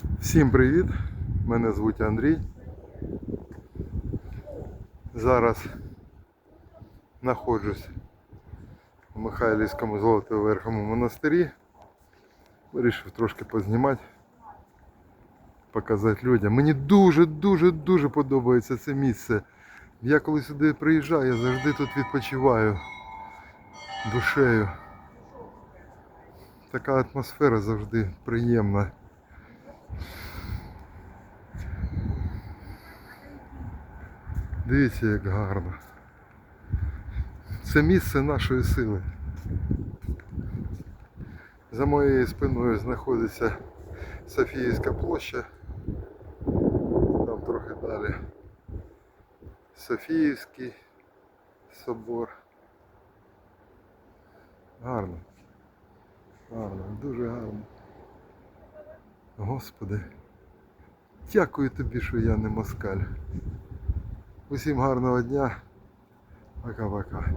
Всім привіт! Мене звуть Андрій. Зараз знаходжусь у Михайлівському Золотоверхому монастирі. Вирішив трошки познімати, показати людям. Мені дуже-дуже-дуже подобається це місце. Я коли сюди приїжджаю, я завжди тут відпочиваю душею. Така атмосфера завжди приємна. Дивіться, як гарно. Це місце нашої сили. За моєю спиною знаходиться Софіївська площа. Там трохи далі. Софіївський собор. Гарно. Гарно, дуже гарно. Господи. Дякую тобі, що я не москаль. Усім гарного дня. Пока-пока.